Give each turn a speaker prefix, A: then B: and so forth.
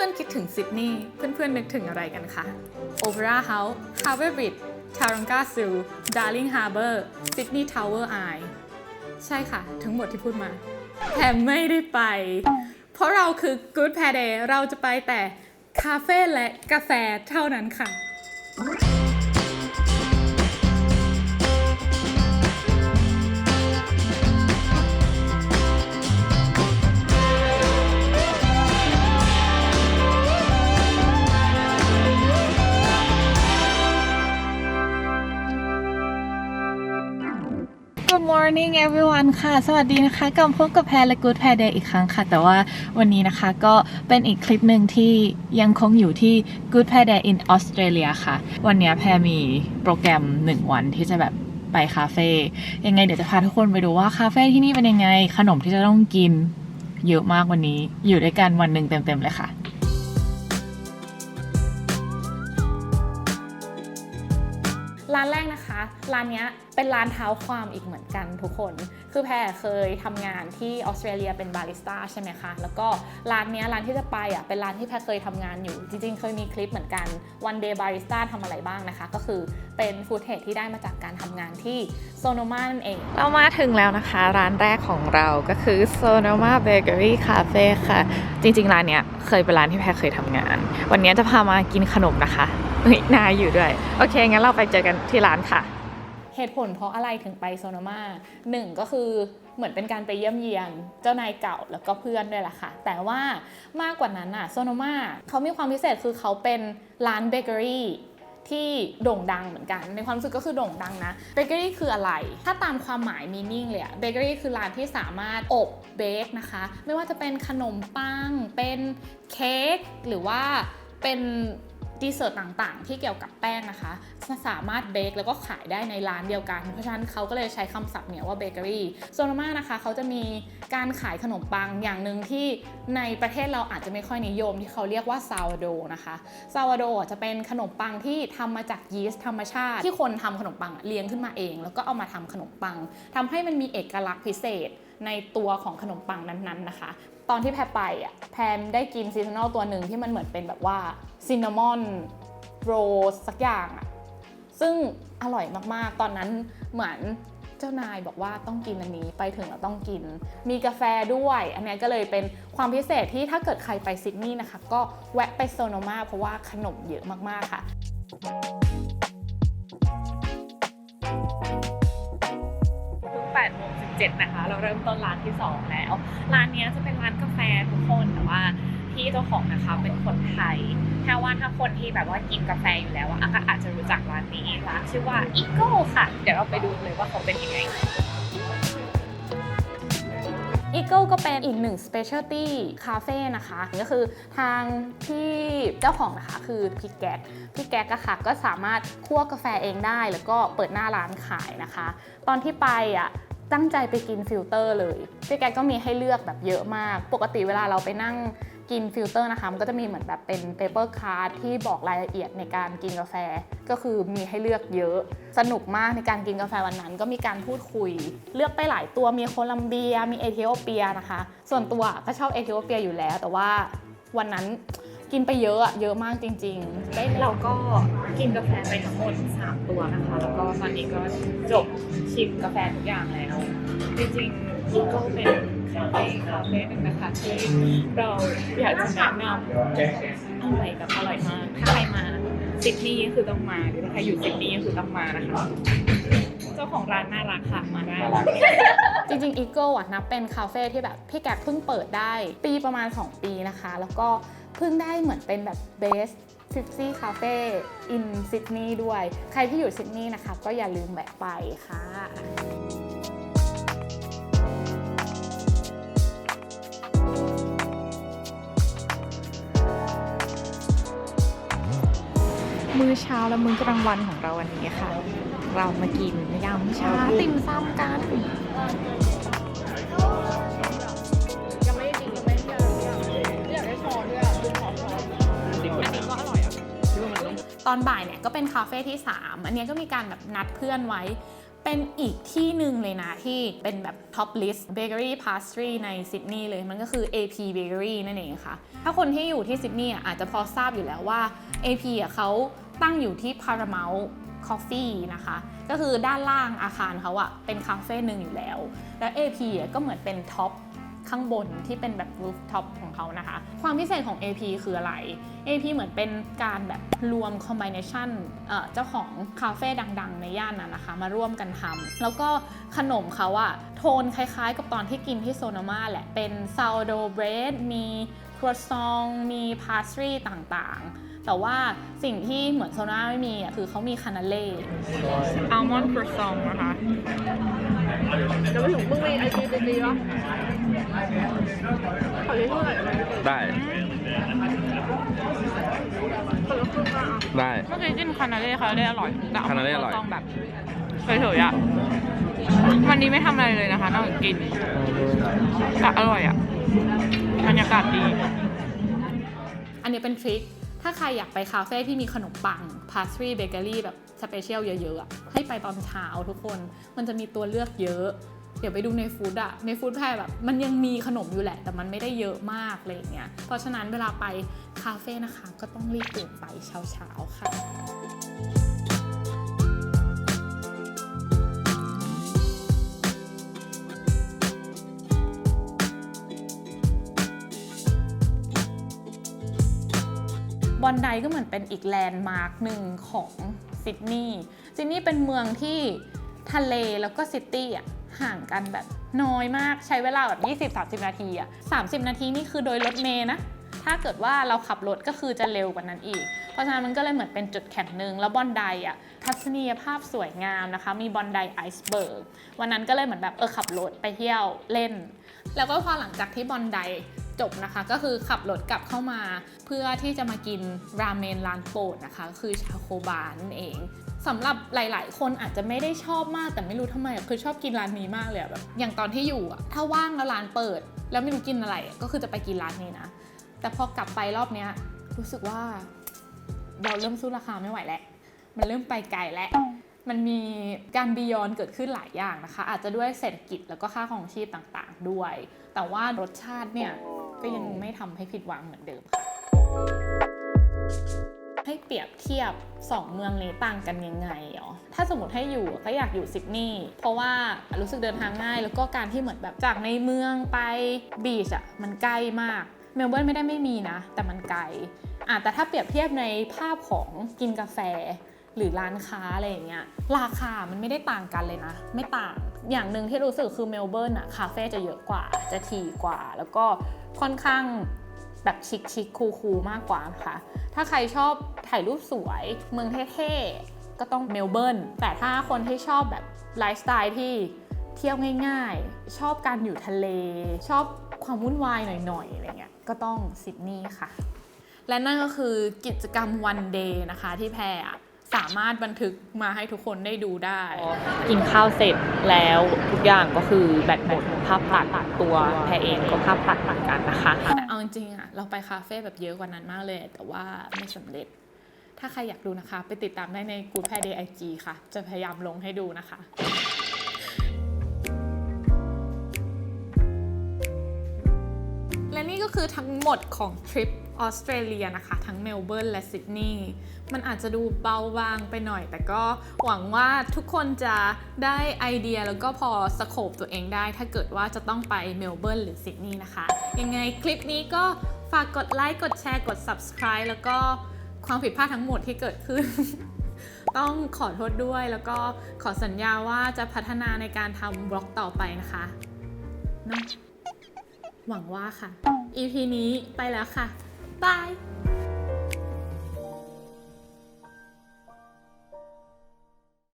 A: พื่อนๆคิดถึงซิดนีย์เพื่อนๆนึกถึงอะไรกันคะ Opera House Harbour Bridge Taronga Zoo Darling Harbour Sydney Tower Eye ใช่ค่ะ ทั้งหมดที่พูดมาแต่ไม่ได้ไป เพราะเราคือ Good Pair Day เราจะไปแต่คาเฟ่และกาแฟเท่านั้นค่ะ
B: Good morning everyone ค่ะ สวัสดีนะคะกลับพบกับแพรและ Good Pair Day อีกครั้งค่ะ แต่ว่าวันนี้นะคะก็เป็นอีกคลิปหนึ่งที่ยังคงอยู่ที่ Good Pair Day in Australia ค่ะ วันนี้แพรมีโปรแกรม 1 วันที่จะแบบไปคาเฟ่ยังไงเดี๋ยวจะพาทุกคนไปดูว่าคาเฟ่ที่นี่เป็นยังไง ขนมที่จะต้องกินเยอะมากวันนี้ อยู่ด้วยกันวันหนึ่งเต็มๆเลยค่ะ
A: นะคะ ร้านนี้เป็นร้านเท้าความอีกเหมือนกันทุกคน คือแพรเคยทำงานที่ออสเตรเลียเป็นบาริสต้าใช่ไหมคะ แล้วก็ร้านนี้ร้านที่จะไปอะเป็นร้านที่แพรเคยทำงานอยู่ จริงๆ เคยมีคลิปเหมือนกัน one day barista ทำอะไรบ้างนะคะ ก็คือเป็นฟูดเทจที่ได้มาจากการทำงานที่โซโนมานั่นเอง
B: เรามาถึงแล้วนะคะ ร้านแรกของเราก็คือ Sonoma Bakery Cafe ค่ะ จริงๆ ร้านเนี้ยเคยเป็นร้านที่แพรเคยทำงาน วันนี้จะพามากินขนมนะคะ นายอยู่ด้วย โอเค งั้นเราไปเจอกันที่ร้านค่ะ
A: เหตุผลเพราะอะไรถึงไปโซโนมาหนึ่งก็คือเหมือนเป็นการไปเยี่ยมเยียนเจ้านายเก่าแล้วก็เพื่อนด้วยแหละค่ะ แต่ว่ามากกว่านั้นอะโซโนมาเขามีความพิเศษคือเขาเป็นร้านเบเกอรี่ที่โด่งดังเหมือนกัน ในความรู้สึกก็คือโด่งดังนะเบเกอรี่คืออะไร ถ้าตามความหมายมีนิ่งเลยอะเบเกอรี่คือร้านที่สามารถอบเบคนะคะ ไม่ว่าจะเป็นขนมปัง เป็นเค้กหรือว่าเป็น ดีเซอร์ตต่างๆ ที่เกี่ยวกับแป้งนะคะ สามารถเบคแล้วก็ขายได้ในร้านเดียวกัน เพราะฉะนั้นเขาก็เลยใช้คำศัพท์เนี่ยว่าเบเกอรี่โซนมานะคะเขาจะมีการขายขนมปังอย่างหนึ่งที่ในประเทศเราอาจจะไม่ค่อยนิยมที่เขาเรียกว่าซาวโดนะคะซาวโดจะเป็นขนมปังที่ทำมาจากยีสต์ธรรมชาติ ที่คนทำขนมปังเลี้ยงขึ้นมาเอง แล้วก็เอามาทำขนมปังทำให้มันมีเอกลักษณ์พิเศษในตัวของขนมปังนั้นๆนะคะ ตอนที่แพรไปอะแพรได้กินซีซันอลตัวหนึ่งที่มันเหมือนเป็นแบบว่าซินนามอนโรสสักอย่างอะซึ่งอร่อยมากๆ ตอนนั้นเหมือนเจ้านายบอกว่าต้องกินอันนี้ไปถึงเราต้องกิน มีกาแฟด้วย อันนี้ก็เลยเป็นความพิเศษที่ถ้าเกิดใครไปซิดนีย์นะคะ ก็แวะไปโซโนมาเพราะว่าขนมเยอะมากๆค่ะ
B: ทุก8โมง 17 นะคะ เราเริ่มต้นร้านที่ 2 แล้ว ร้านนี้จะเป็นร้านกาแฟทุกคนแต่ว่าพี่เจ้าของนะคะเป็นคนไทยแค่ว่าถ้าคนที่แบบว่ากินกาแฟอยู่แล้วอะก็อาจจะรู้จักร้านนี้ร้านชื่อว่า Eagle ค่ะ เดี๋ยวเราไปดูเลยว่าเขาเป็นยังไง
A: Eagle ก็เป็นอีกหนึ่ง specialty cafe นะคะ ก็คือทางที่เจ้าของนะคะคือพี่แก๊กพี่แก๊กอะค่ะก็สามารถคั่วกาแฟเองได้ แล้วก็เปิดหน้าร้านขายนะคะ ตอนที่ไปอะ ตั้งใจไปกินฟิลเตอร์เลยพี่แกกก็มีให้เลือกแบบเยอะมาก ปกติเวลาเราไปนั่งกินฟิลเตอร์นะคะมันก็จะมีเหมือนแบบเป็นเปเปอร์คาร์ดที่บอกรายละเอียดในการกินกาแฟ ก็คือมีให้เลือกเยอะ สนุกมากในการกินกาแฟวันนั้น ก็มีการพูดคุย เลือกไปหลายตัวมีโคลัมเบีย มีเอธิโอเปียนะคะ ส่วนตัวก็ชอบเอธิโอเปียอยู่แล้ว แต่ว่าวันนั้น กินไปเยอะอะเยอะมากจริงๆได้
B: เราก็กินกาแฟไปทั้งหมด3ตัวนะคะ แล้วก็ตอนนี้ก็จบชิมกาแฟทุกอย่างแล้ว จริงๆอีก็เป็นคาเฟ่คาเฟ่หนึ่งนะคะที่เราอยากจะแนะนำอร่อยแบบอร่อยมาก ถ้าใครมาซิดนีย์คือต้องมาหรือถ้าใครอยู่ซิดนีย์คือต้องมานะคะ เจ้าของร้านน่ารักค่ะมาได้
A: จริงๆ Eagle อะนับเป็นคาเฟ่ที่แบบพี่แก๊กเพิ่งเปิดได้ ปีประมาณ 2 ปีนะคะ แล้วก็ เพิ่งได้เหมือนเป็นแบบ Best 50 Cafe in Sydney ด้วย ใครที่อยู่ซิดนีย์นะคะ ก็อย่าลืมแวะไปค่ะ
B: มื้อเช้าและมื้อกลางวันของเราวันนี้ค่ะ เรามากินยำชาติ่มซำกัน
A: ตอนบ่ายเนี่ยก็เป็นคาเฟ่ที่ 3 อันนี้ก็มีการแบบนัดเพื่อนไว้ เป็นอีกที่หนึ่งเลยนะที่เป็นแบบ top list bakery pastry ในซิดนีย์เลยมันก็คือ AP Bakery นั่นเองค่ะ ถ้าคนที่อยู่ที่ซิดนีย์อะอาจจะพอทราบอยู่แล้วว่า AP อะเขาตั้งอยู่ที่ Paramount Coffee นะคะ ก็คือด้านล่างอาคารเขาอะเป็นคาเฟ่หนึ่งอยู่แล้ว แล้ว AP อะก็เหมือนเป็นท็อป ข้างบนที่เป็นแบบ rooftop ของเขานะคะ ความพิเศษของ AP คืออะไร AP เหมือนเป็นการแบบรวม combination เจ้าของคาเฟ่ดังๆ ในย่านนั้นนะคะ มาร่วมกันทำแล้วก็ขนมเขาอะโทนคล้ายๆ กับตอนที่กินที่โซนามาแหละ เป็น sourdough bread มีครัวซอง มีพาสตรีต่างๆ แต่ว่าสิ่งที่เหมือนโซนาไม่มีอะคือเขามีคานาเล่อัลมอนด์ครัวซองนะคะ
C: เดี๋ยวไปถึงมึงมีไอจีดีๆปะขอที่เท่าไหร่ไหม
D: ได้
C: คนละครึ่งอะ
D: ได้
A: เมื่อกี้กินคานาเล่คานาเล่อร่อยแต่
D: คานาเล่อร่อย
A: ต้องแบบเฉยๆอะวันนี้ไม่ทำอะไรเลยนะคะนอกจากกินแต่อร่อยอะบรรยากาศดี อันนี้เป็นทริค ถ้าใครอยากไปคาเฟ่ที่มีขนมปังพาสตรีเบเกอรี่แบบสเปเชียลเยอะๆ ให้ไปตอนเช้าทุกคน มันจะมีตัวเลือกเยอะ เดี๋ยวไปดูในฟู้ดอะในฟู้ดแพรแบบมันยังมีขนมอยู่แหละ แต่มันไม่ได้เยอะมากอะไรอย่างเงี้ย เพราะฉะนั้นเวลาไปคาเฟ่นะคะ ก็ต้องรีบตื่นไปเช้าๆค่ะ บอนไดก็เหมือนเป็นอีกแลนด์มาร์คหนึ่งของซิดนีย์ซิดนีย์เป็นเมืองที่ทะเลแล้วก็ซิตี้อะห่างกันแบบน้อยมากใช้เวลาแบบ 20-30 นาทีอะ30 นาทีนี่คือโดยรถเมย์นะถ้าเกิดว่าเราขับรถก็คือจะเร็วกว่านั้นอีก เพราะฉะนั้นมันก็เลยเหมือนเป็นจุดแข็งหนึ่งแล้วบอนไดอะทัศนียภาพสวยงามนะคะ มีบอนไดไอซ์เบิร์กวันนั้นก็เลยเหมือนแบบเออขับรถไปเที่ยวเล่น แล้วก็พอหลังจากที่บอนได จบนะคะ ก็คือขับรถกลับเข้ามา เพื่อที่จะมากินราเมนร้านโปรดนะคะ คือชาโคบานั่นเองสำหรับหลาย ๆ คนอาจจะไม่ได้ชอบมากแต่ไม่รู้ทำไมคือชอบกินร้านนี้มากเลยแบบอย่างตอนที่อยู่ถ้าว่างแล้วร้านเปิด แล้วไม่รู้กินอะไรก็คือจะไปกินร้านนี้นะ แต่พอกลับไปรอบเนี้ยรู้สึกว่าเราเริ่มสู้ราคาไม่ไหวแล้วมันเริ่มไปไกลแล้วมันมีการบียอนเกิดขึ้นหลายอย่างนะคะ อาจจะด้วยเศรษฐกิจแล้วก็ค่าของชีพต่างๆด้วย แต่ว่ารสชาติเนี่ย ก็ยังไม่ทำให้ผิดหวังเหมือนเดิมค่ะ ให้เปรียบเทียบ 2 เมืองนี้ต่างกันยังไงอ๋อถ้าสมมติให้อยู่ก็อยากอยู่ซิดนีย์เพราะว่ารู้สึกเดินทางง่าย แล้วก็การที่เหมือนแบบจากในเมืองไปบีชอะมันใกล้มากเมลเบิร์นไม่ได้ไม่มีนะ แต่มันไกลอะแต่ถ้าเปรียบเทียบในภาพของกินกาแฟ หรือร้านค้าอะไรอย่างเงี้ยราคามันไม่ได้ต่างกันเลยนะ ไม่ต่างอย่างหนึ่งที่รู้สึกคือเมลเบิร์นอะคาเฟ่จะเยอะกว่าจะถี่กว่า แล้วก็ค่อนข้างแบบชิคชิคคูคูลมากกว่านะคะถ้าใครชอบถ่ายรูปสวยเมืองเท่ๆ ก็ต้องเมลเบิร์นแต่ถ้าคนที่ชอบแบบไลฟ์สไตล์ที่เที่ยวง่ายๆ ชอบการอยู่ทะเล ชอบความวุ่นวายหน่อยๆอะไรเงี้ยก็ต้องซิดนีย์ค่ะ และนั่นก็คือกิจกรรมวันเดย์นะคะที่แพรอะ สามารถบันทึกมาให้ทุกคนได้ดูได้
B: กินข้าวเสร็จแล้วทุกอย่างก็คือแบตหมดภาพตัดตัวแพรเองก็ภาพตัดเหมือนกันนะคะ
A: แต่เอาจริงๆอะเราไปคาเฟ่แบบเยอะกว่านั้นมากเลย แต่ว่าไม่สำเร็จ ถ้าใครอยากดูนะคะ ไปติดตามได้ใน Good Pair Day IG ค่ะ จะพยายามลงให้ดูนะคะ คือทั้งหมดของทริปออสเตรเลียนะคะ ทั้งเมลเบิร์นและซิดนีย์มันอาจจะดูเบาบางไปหน่อย แต่ก็หวังว่าทุกคนจะได้ไอเดียแล้วก็พอสโคปตัวเองได้ ถ้าเกิดว่าจะต้องไปเมลเบิร์นหรือซิดนีย์นะคะ ยังไงคลิปนี้ก็ฝากกดไลค์กดแชร์กด subscribe แล้วก็ความผิดพลาดทั้งหมดที่เกิดขึ้น ต้องขอโทษด้วยแล้วก็ขอสัญญาว่าจะพัฒนาในการทำบล็อกต่อไปนะคะเนะหวังว่าค่ะ EP นี้ไปแล้วค่ะบาย